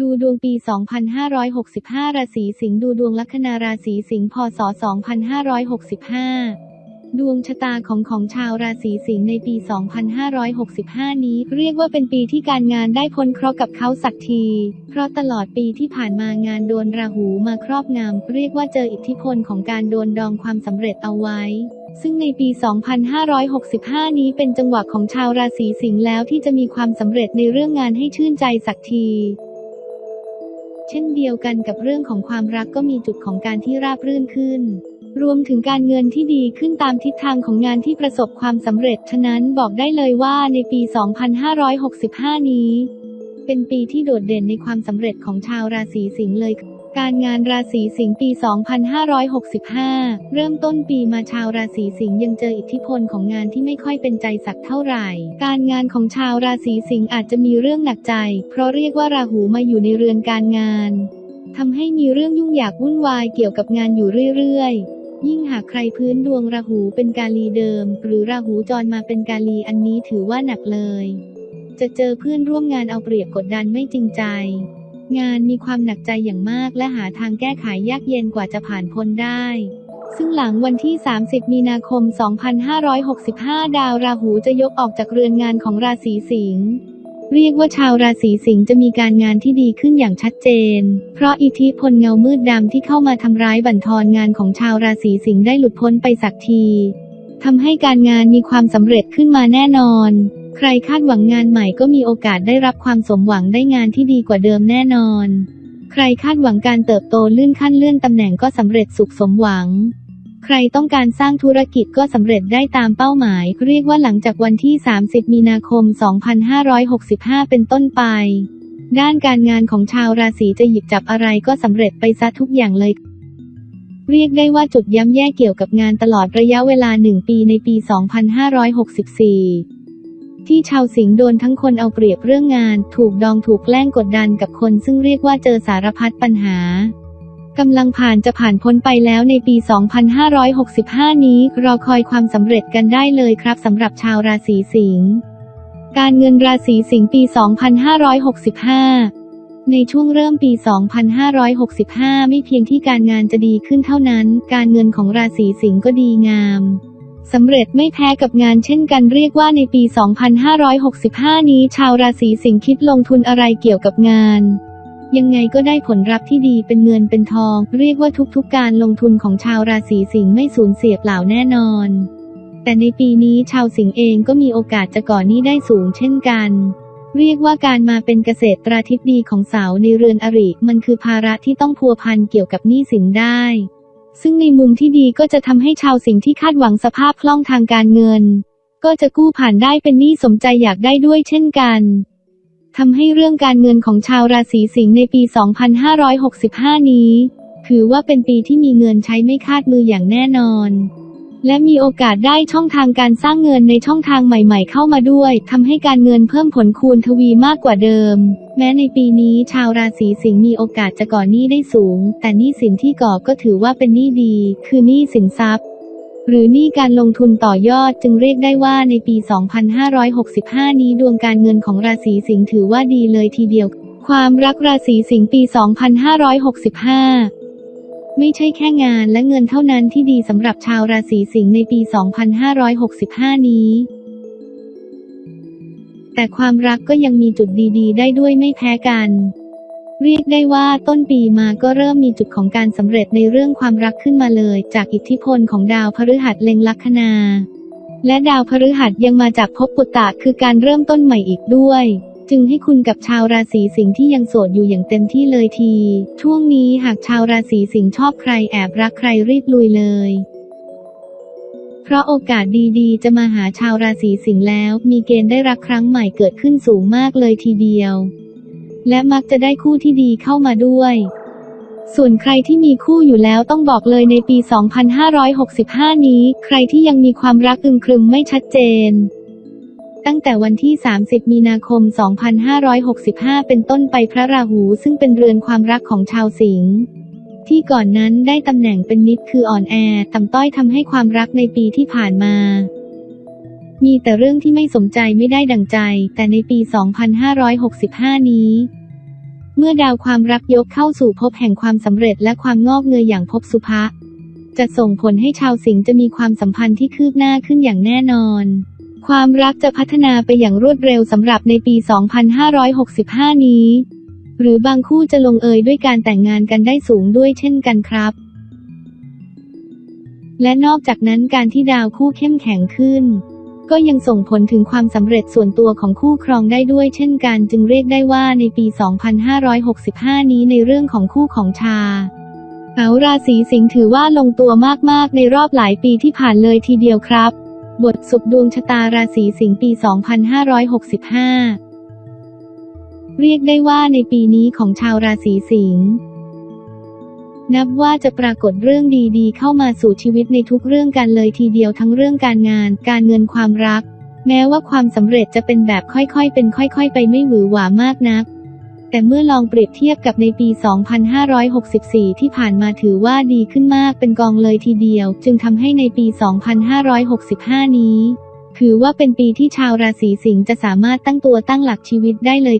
ดูดวงปี 2565 ราศีสิงห์ ดูดวงลัคนาราศีสิงห์ พศ 2565 ดวงชะตาของของชาวราศีสิงห์ในปี 2565 นี้ เรียกว่าเป็นปีที่การงานได้พ้นเคราะห์กับเขาสักที เพราะตลอดปีที่ผ่านมางานโดนราหูมาครอบงำ เรียกว่าเจออิทธิพลของการโดนดองความสำเร็จเอาไว้ซึ่งในปี 2565 นี้เป็นจังหวะของชาวราศีสิงห์แล้วที่จะมีความสำเร็จในเรื่องงานให้ชื่นใจสักที เช่นเดียวกันกับเรื่องของความรักก็มีจุดของการที่ราบรื่นขึ้น รวมถึงการเงินที่ดีขึ้นตามทิศทางของงานที่ประสบความสำเร็จ ฉะนั้นบอกได้เลยว่าในปี 2565 นี้ เป็นปีที่โดดเด่นในความสำเร็จของชาวราศีสิงห์เลย การงานราศีสิงห์ปี 2565 เริ่มต้นปีมาชาวราศีสิงห์ยังเจออิทธิพลของงานที่ไม่ค่อยเป็นใจสักเท่าไหร่ การงานของชาวราศีสิงห์อาจจะมีเรื่องหนักใจ เพราะเรียกว่าราหูมาอยู่ในเรือนการงานทำให้มีเรื่องยุ่งยากวุ่นวายเกี่ยวกับงานอยู่เรื่อยๆ ยิ่งหากใครพื้นดวงราหูเป็นกาลีเดิม หรือราหูจรมาเป็นกาลีอันนี้ถือว่าหนักเลย จะเจอเพื่อนร่วมงานเอาเปรียบกดดันไม่จริงใจ งานมีความหนักใจอย่างมากและหาทางแก้ไขยากเย็นกว่าจะผ่านพ้นได้ ซึ่งหลังวันที่ 30 มีนาคม 2565 ดาวราหูจะยกออกจากเรือนงานของราศีสิงห์เรียกว่าชาวราศีสิงห์จะมีการงานที่ดีขึ้นอย่างชัดเจน เพราะอิทธิพลเงามืดดำที่เข้ามาทำร้ายบั่นทอนงานของชาวราศีสิงห์ได้หลุดพ้นไปสักทีทำให้การงานมีความสำเร็จขึ้นมาแน่นอน ใครคาดหวังงานใหม่ก็มีโอกาสได้รับความสมหวังได้งานที่ดีกว่าเดิมแน่นอน ใครคาดหวังการเติบโตเลื่อนขั้นเลื่อนตำแหน่งก็สำเร็จสุขสมหวัง ใครต้องการสร้างธุรกิจก็สำเร็จได้ตามเป้าหมาย เรียกว่าหลังจากวันที่ 30 มีนาคม 2565 เป็นต้นไป ด้านการงานของชาวราศีจะหยิบจับอะไรก็สำเร็จไปซะทุกอย่างเลยเรียกได้ว่าจุดย้ำแย่เกี่ยวกับงานตลอดระยะเวลาหนึ่งปีในปี 2564 ที่ชาวสิงห์โดนทั้งคนเอาเปรียบเรื่องงาน ถูกดองถูกแกล้งกดดันกับคนซึ่งเรียกว่าเจอสารพัดปัญหากำลังผ่านจะผ่านพ้นไปแล้วในปี 2565 นี้ รอคอยความสำเร็จกันได้เลยครับสำหรับชาวราศีสิงห์การเงินราศีสิงห์ปี 2565 ในช่วงเริ่มปี 2565 ไม่เพียงที่การงานจะดีขึ้นเท่านั้น การเงินของราศีสิงห์ก็ดีงาม สำเร็จไม่แพ้กับงานเช่นกันเรียกว่าในปี 2565 นี้ชาวราศีสิงห์คิดลงทุนอะไรเกี่ยวกับงาน ยังไงก็ได้ผลลัพธ์ที่ดีเป็นเงินเป็นทอง เรียกว่าทุกๆการลงทุนของชาวราศีสิงห์ไม่สูญเสียเปล่าแน่นอน แต่ในปีนี้ชาวสิงห์เองก็มีโอกาสจะก่อนนี้ได้สูงเช่นกันเรียกว่าการมาเป็นเกษตราธิบดีของเสาในเรือนอริ มันคือภาระที่ต้องพัวพันเกี่ยวกับหนี้สินได้ ซึ่งในมุมที่ดีก็จะทำให้ชาวสิงห์ที่คาดหวังสภาพคล่องทางการเงิน ก็จะกู้ผ่านได้เป็นหนี้สมใจอยากได้ด้วยเช่นกันทำให้เรื่องการเงินของชาวราศีสิงห์ในปี 2565 นี้ ถือว่าเป็นปีที่มีเงินใช้ไม่คาดมืออย่างแน่นอน และมีโอกาสได้ช่องทางการสร้างเงินในช่องทางใหม่ๆเข้ามาด้วยทำให้การเงินเพิ่มผลคูณทวีมากกว่าเดิม แม้ในปีนี้ชาวราศีสิงห์มีโอกาสจะก่อหนี้ได้สูง แต่หนี้สินที่ก่อก็ถือว่าเป็นหนี้ดี คือหนี้สินทรัพย์หรือหนี้การลงทุนต่อยอดจึงเรียกได้ว่าในปี 2565 นี้ดวงการเงินของราศีสิงห์ถือว่าดีเลยทีเดียว ความรักราศีสิงห์ปี 2565 ไม่ใช่แค่งานและเงินเท่านั้นที่ดีสำหรับชาวราศีสิงห์ในปี 2565 นี้ แต่ความรักก็ยังมีจุดดีๆ ได้ด้วยไม่แพ้กัน เรียกได้ว่าต้นปีมาก็เริ่มมีจุดของการสำเร็จในเรื่องความรักขึ้นมาเลย จากอิทธิพลของดาวพฤหัสเล็งลัคนา และดาวพฤหัสยังมาจากภพปุตตะคือการเริ่มต้นใหม่อีกด้วย จึงให้คุณกับชาวราศีสิงห์ที่ยังโสดอยู่อย่างเต็มที่เลยที ช่วงนี้หากชาวราศีสิงห์ชอบใครแอบรักใครรีบลุยเลย เพราะโอกาสดีๆ จะมาหาชาวราศีสิงห์แล้ว มีเกณฑ์ได้รักครั้งใหม่เกิดขึ้นสูงมากเลยทีเดียว และมักจะได้คู่ที่ดีเข้ามาด้วย ส่วนใครที่มีคู่อยู่แล้วต้องบอกเลยในปี 2565 นี้ ใครที่ยังมีความรักอึมครึมไม่ชัดเจน ตั้งแต่วันที่ 30 มีนาคม 2565 เป็นต้นไปพระราหูซึ่งเป็นเรือนความรักของชาวสิงห์ที่ก่อนนั้นได้ตำแหน่งเป็นนิดคืออ่อนแอต่ำต้อยทำให้ความรักในปีที่ผ่านมา มีแต่เรื่องที่ไม่สมใจไม่ได้ดังใจ แต่ในปี 2565 นี้ เมื่อดาวความรักยกเข้าสู่ภพแห่งความสำเร็จและความงอกเงยอย่างภพสุภะจะส่งผลให้ชาวสิงห์จะมีความสัมพันธ์ที่คืบหน้าขึ้นอย่างแน่นอน ความรักจะพัฒนาไปอย่างรวดเร็วสำหรับในปี 2565 นี้ หรือบางคู่จะลงเอยด้วยการแต่งงานกันได้สูงด้วยเช่นกันครับ และนอกจากนั้นการที่ดาวคู่เข้มแข็งขึ้น ก็ยังส่งผลถึงความสำเร็จส่วนตัวของคู่ครองได้ด้วยเช่นกันจึงเรียกได้ว่าในปี 2565 นี้ในเรื่องของคู่ของชาเอาราศีสิงห์ถือว่าลงตัวมากๆ ในรอบหลายปีที่ผ่านเลยทีเดียวครับ บทสุขดวงชะตาราศีสิงห์ปี 2565 เรียกได้ว่าในปีนี้ของชาวราศีสิงห์ นับว่าจะปรากฏเรื่องดีๆ เข้ามาสู่ชีวิตในทุกเรื่องกันเลยทีเดียวทั้งเรื่องการงาน การเงินความรัก แม้ว่าความสำเร็จจะเป็นแบบค่อยๆ เป็นค่อย ๆ ไปไม่หวือหวามากนัก แต่เมื่อลองเปรียบเทียบกับในปี 2564 ที่ผ่านมาถือว่าดีขึ้นมากเป็นกองเลยทีเดียว จึงทำให้ในปี 2565 นี้ ถือว่าเป็นปีที่ชาวราศีสิงห์จะสามารถตั้งตัวตั้งหลักชีวิตได้เลย